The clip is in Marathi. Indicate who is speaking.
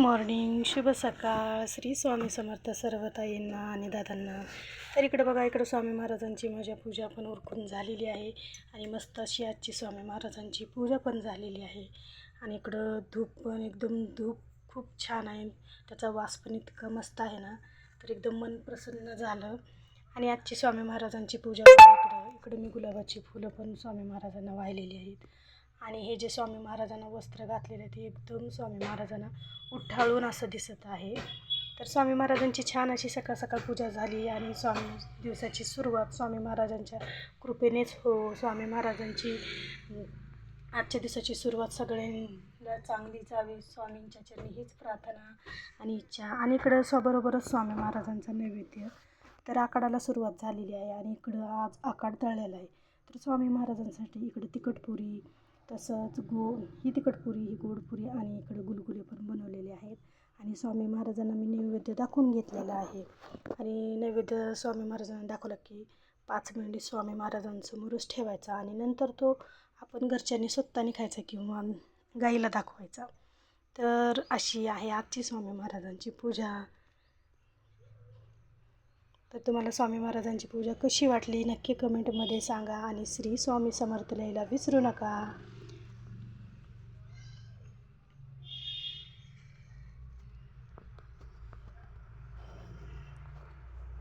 Speaker 1: मॉर्निंग शुभ सकाळ. श्री स्वामी समर्थ सर्व ताईंना आणि दादांना. तर इकडं बघा इकडं स्वामी महाराजांची माझ्या पूजा पण उरकून झालेली आहे. आणि मस्त अशी आजची स्वामी महाराजांची पूजा पण झालेली आहे. आणि इकडं धूप पण एकदम धूप खूप छान आहे. त्याचा वास पण इतका मस्त आहे ना. तर एकदम मन प्रसन्न झालं. आणि आजची स्वामी महाराजांची पूजा पण इकडं. इकडं मी गुलाबाची फुलं पण स्वामी महाराजांना वाहिलेली आहेत. आणि हे जे स्वामी महाराजांना वस्त्र घातलेले ते एकदम स्वामी महाराजांना उठाळून असं दिसत आहे. तर स्वामी महाराजांची छान अशी सकाळ सकाळ पूजा झाली आणि स्वामी दिवसाची सुरुवात स्वामी महाराजांच्या कृपेनेच हो स्वामी महाराजांची आजच्या दिवसाची सुरुवात सगळ्यांना चांगली जावी स्वामींच्या चरणी हीच प्रार्थना आणि इच्छा. आणि इकडं स्वबरोबरच स्वामी महाराजांचा नैवेद्य तर आखाडाला सुरुवात झालेली आहे आणि इकडं आज आकाड तळलेला आहे. तर स्वामी महाराजांसाठी इकडं तिखटपुरी तसंच गो ही तिखटपुरी ही गोडपुरी आणि इकडं गुलगुले पण बनवलेले आहेत. आणि स्वामी महाराजांना मी नैवेद्य दाखवून घेतलेला आहे. आणि नैवेद्य स्वामी महाराजांना दाखवला की पाच मिनिटे स्वामी महाराजांसमोरच ठेवायचा आणि नंतर तो आपण घरच्यांनी स्वतःने खायचा किंवा गाईला दाखवायचा. तर अशी आहे आजची स्वामी महाराजांची पूजा. तर तुम्हाला स्वामी महाराजांची पूजा कशी वाटली नक्की कमेंटमध्ये सांगा आणि श्री स्वामी समर्थ लिहायला विसरू नका.